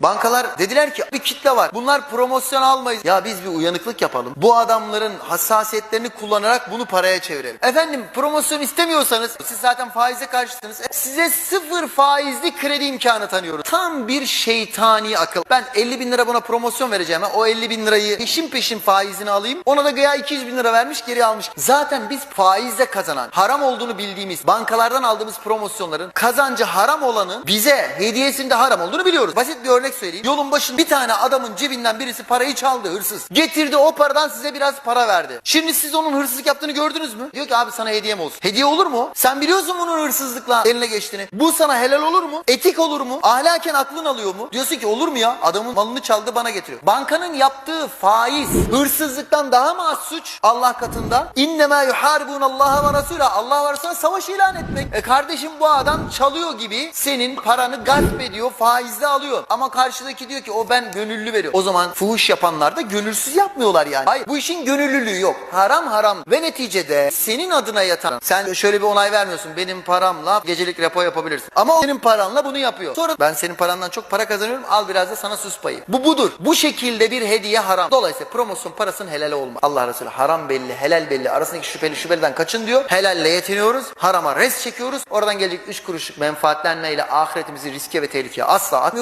Bankalar dediler ki bir kitle var. Bunlar promosyon almayız. Ya biz bir uyanıklık yapalım. Bu adamların hassasiyetlerini kullanarak bunu paraya çevirelim. Efendim promosyon istemiyorsanız siz zaten faize karşısınız. E, Size sıfır faizli kredi imkanı tanıyoruz. Tam bir şeytani akıl. Ben 50 bin lira buna promosyon vereceğim. O 50 bin lirayı peşin peşin faizini alayım. Ona da güya 200 bin lira vermiş geri almış. Zaten biz faizle kazanan, haram olduğunu bildiğimiz bankalardan aldığımız promosyonların kazancı haram olanı bize hediyesinde haram olduğunu biliyoruz. Basit bir örnek söyleyeyim. Yolun başında bir tane adamın cebinden birisi parayı çaldı hırsız. Getirdi o paradan size biraz para verdi. Şimdi siz onun hırsızlık yaptığını gördünüz mü? Diyor ki abi sana hediyem olsun. Hediye olur mu? Sen biliyorsun bunun hırsızlıkla eline geçtiğini. Bu sana helal olur mu? Etik olur mu? Ahlaken aklın alıyor mu? Diyorsun ki olur mu ya? Adamın malını çaldı bana getiriyor. Bankanın yaptığı faiz hırsızlıktan daha mı az suç Allah katında? İnnemâ yuharbûne Allah'a ve Resulâ. Allah Resulüne savaş ilan etmek. E kardeşim bu adam çalıyor gibi senin paranı gasp ediyor, faizle alıyor. Ama karşıdaki diyor ki o ben gönüllü veriyor. O zaman fuhuş yapanlar da gönülsüz yapmıyorlar yani. Hayır bu işin gönüllülüğü yok. Haram haram ve neticede senin adına yatan. Sen şöyle bir onay vermiyorsun. Benim paramla gecelik repo yapabilirsin. Ama o senin paranla bunu yapıyor. Sonra ben senin parandan çok para kazanıyorum. Al biraz da sana sus payı. Bu budur. Bu şekilde bir hediye haram. Dolayısıyla promosyon parasının helal olma. Allah Resulü haram belli, helal belli. Arasındaki şüpheli şüpheliden kaçın diyor. Helalle yetiniyoruz. Harama res çekiyoruz. Oradan gelecek 3 kuruşluk menfaatlenmeyle ahiretimizi riske ve tehlikeye asla atmıyoruz.